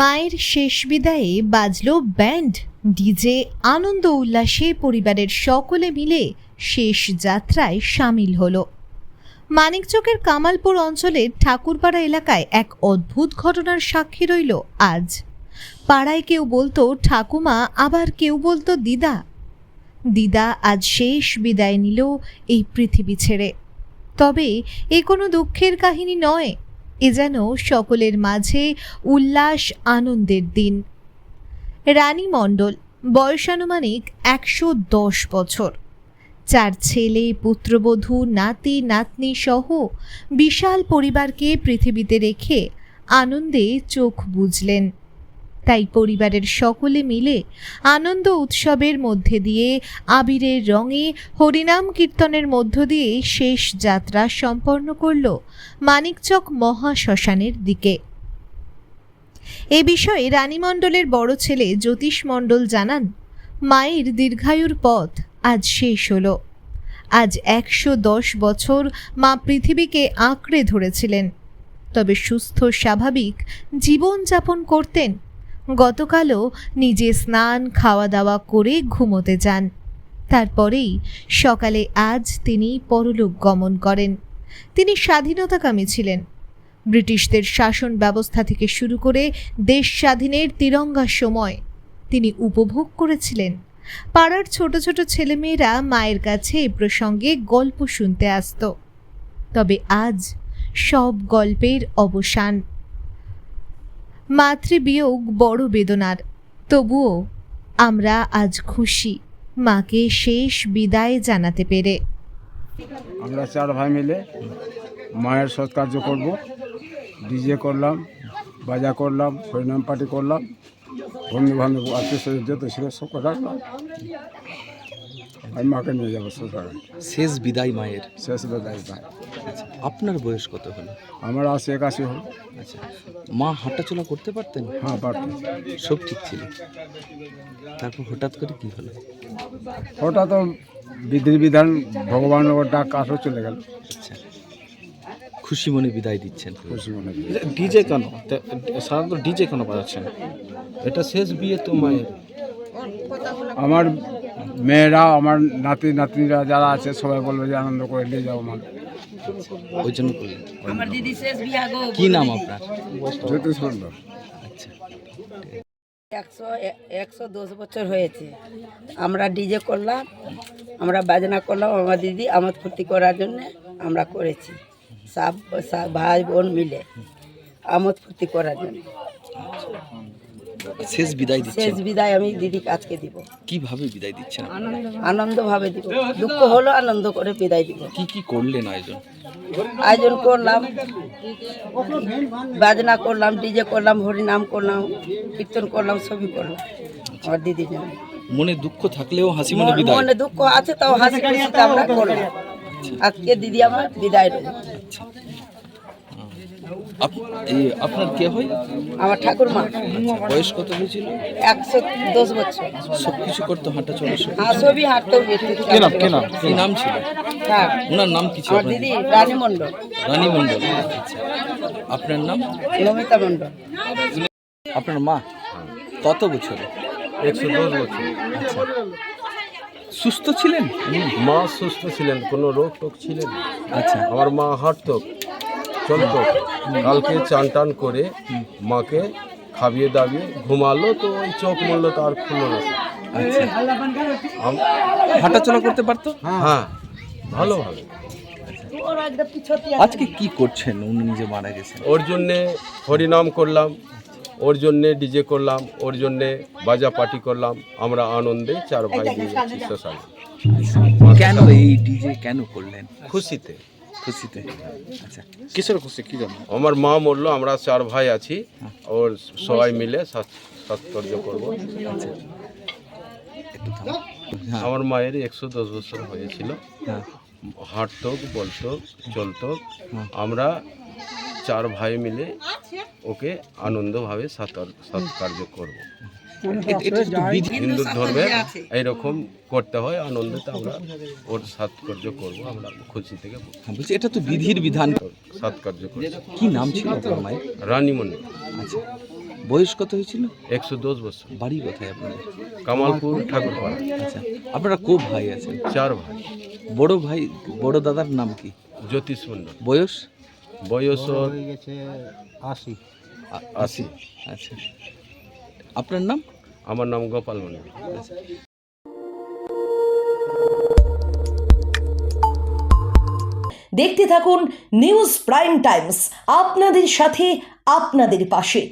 মায়ের শেষ বিদায়ে বাজল band. DJ আনন্দ উল্লাসে পরিবারের সকলে মিলে শেষ যাত্রায় সামিল হলো। মানিকচকের কামালপুর অঞ্চলের ঠাকুরপাড়া এলাকায় এক অদ্ভুত ঘটনার সাক্ষী রইল আজ। পাড়ায় কেউ বলতো, ঠাকুমা, আবার কেউ বলতো দিদা। দিদা আজ শেষ বিদায় নিল এই পৃথিবী ছেড়ে। তবে এ কোনো দুঃখের কাহিনী নয়। এ যেন সকলের মাঝে উল্লাস আনন্দের দিন। রানী মণ্ডল, বয়সানুমানিক একশো দশ বছর। চার ছেলে, পুত্রবধূ, নাতি, নাতনি সহ বিশাল পরিবারকে পৃথিবীতে রেখে আনন্দে চোখ বুঝলেন। তাই পরিবারের সকলে মিলে আনন্দ উৎসবের মধ্যে দিয়ে আবিরের রঙে হরিনাম কীর্তনের মধ্য দিয়ে শেষ যাত্রা সম্পন্ন করল মানিকচক মহাশ্মশানের দিকে। এ বিষয়ে রানী মণ্ডলের বড় ছেলে জ্যোতিষ মণ্ডল জানান, মায়ের দীর্ঘায়ুর পথ আজ শেষ হলো। আজ একশো দশ বছর মা পৃথিবীকে আঁকড়ে ধরেছিলেন। তবে সুস্থ স্বাভাবিক জীবনযাপন করতেন গতকালও নিজে স্নান খাওয়া দাওয়া করে ঘুমোতে যান। তারপরেই সকালে আজ তিনি পরলোক গমন করেন। তিনি স্বাধীনতাকামী ছিলেন। ব্রিটিশদের শাসন ব্যবস্থা থেকে শুরু করে দেশ স্বাধীনের তিরঙ্গার সময় তিনি উপভোগ করেছিলেন। পাড়ার ছোট ছোট ছেলেমেয়েরা মায়ের কাছে এ প্রসঙ্গে গল্প শুনতে আসতো। তবে আজ সব গল্পের অবসান। মাতৃবিয়োগ বড় বেদনার। তবুও আমরা আজ খুশি, মাকে শেষ বিদায় জানাতে পেরে। আমরা চার ভাই মিলে মায়ের সৎকার্য করব। ডিজে করলাম, বাজা করলাম হরিনাম পার্টি করলাম। বন্ধু বান্ধব আত্মীয় স্বজন যত ছিল সব কথা আমি মাকে নিয়ে যাব শ্মশানে শেষ বিদায় মায়ের? শেষ বেদায় ভাই আচ্ছা আপনার বয়স কত হলো? আমার আশি একাশি হল। আচ্ছা মা হাঁটাচলা করতে পারতেন? হ্যাঁ পারতাম সব ঠিক ছিল। তারপর হঠাৎ করে কি হলো? তো বিধি বিধান ভগবানের ডাক আসো চলে গেল। আচ্ছা খুশি মনে বিদায় দিচ্ছেন? খুশি মনে। ডিজে কেন? সাধারণত ডিজে কেন বাজাচ্ছেন? এটা শেষ বিয়ে তো মায়ের। আমার মেয়েরা আমার নাতি নাতনিরা যারা আছে সবাই বলবে যে আনন্দ করে নিয়ে যাও আমার ওই জন্য কি নাম আপনার? জ্যোতিষ আচ্ছা। একশো একশো দশ বছর হয়েছে। আমরা ডিজে করলাম আমরা বাজনা করলাম আমার দিদি আমোদ ফুর্তি করার জন্য আমরা করেছি। সব সব ভাই বোন মিলে আমোদ ফুর্তি করার জন্য। শেষ বিদায় শেষ বিদায় আমি দিদিকে আজকে দিব। কীভাবে বিদায় দিচ্ছেন আনন্দভাবে। দিব। দুঃখ হলো আনন্দ করে বিদায় দিব। কি কি করলেন আয়োজন? আয়োজন করলাম বাজনা করলাম ডিজে করলাম হরিনাম করলাম কীর্তন করলাম সবই করলাম। আমার দিদির জন্য মনে দুঃখ থাকলেও হাসি মনে বিদায়? মনে দুঃখ আছে তাও হাসি খুশিতে আমরা করলাম। আজকে দিদি আমার বিদায় রইল। আচ্ছা। আপনার কে হয়? আমার ঠাকুরমা। বয়স কত হয়েছিল? একশো দশ বছর। সব কিছু করতো হাঁটা চলা সব হ্যাঁ ছবি হাঁটতেও নাম কি নাম ছিল। হ্যাঁ। ওনার নাম কি ছিল আপনার? দিদি রানী মণ্ডল। রানী মণ্ডল। আচ্ছা। আপনার নাম? নমিতা মণ্ডল। আপনার মা? কত বছরে? একশো দশ বছর। আচ্ছা। সুস্থ ছিলেন? মা সুস্থ ছিলেন কোনো রোগ টোগ ছিলেন আচ্ছা। আমার মা হাঁটতো। চলতো কালকে চান টান করে মাকে খাবিয়ে দাবিয়ে ঘুমালো তো ওই চোখ মরলো তো আর খুললো না। আচ্ছা। হাঁটাচলা করতে পারতো? হ্যাঁ। ভালো ভালো। আজকে কি করছেন? উনি নিজে মারা গেছেন। ওর জন্যে হরিনাম করলাম ওর জন্যে ডিজে করলাম ওর জন্যে বাজা পার্টি করলাম। আমরা আনন্দে চার ভাই দিয়ে কেন এই ডিজে কেন করলেন? খুশিতে। খুশিতে? আচ্ছা। কিসের খুশি? কি জন্য আমার মা মরলো আমরা চার ভাই আছি ওর সবাই মিলে সৎকর্য করব। হ্যাঁ। আমার মায়ের একশো দশ বছর হয়েছিল। হ্যাঁ। হাঁটতো বলতো চলতো হুম। আমরা চার ভাই মিলে ওকে আনন্দভাবে সাঁতার সৎকার্য করব। হিন্দু ধর্মে এইরকম করতে হয় আনন্দতে আমরা ওর সাৎকার্য করব আমরা খুশি থেকে হ্যাঁ, বলছি এটা তো বিধির বিধান। সাৎকার্য করব। কি নাম ছিল আপনার মায়ের? রানী মন্দির। আচ্ছা বয়স কত হয়েছিল? একশো দশ বছর। বাড়ি কোথায় আপনার? কামালপুর ঠাকুরপাড়া। আচ্ছা আপনারা কো ভাই আছেন? চার ভাই। বড় ভাই বড় দাদার নাম কি? জ্যোতিষ মন্ডল বয়স? বয়স ওর আ- আশি। আচ্ছা। আপনার নাম? আমার নাম গোপাল মন্ডল। দেখতে থাকুন নিউজ প্রাইম টাইমস আপনাদের সাথে আপনাদের পাশে।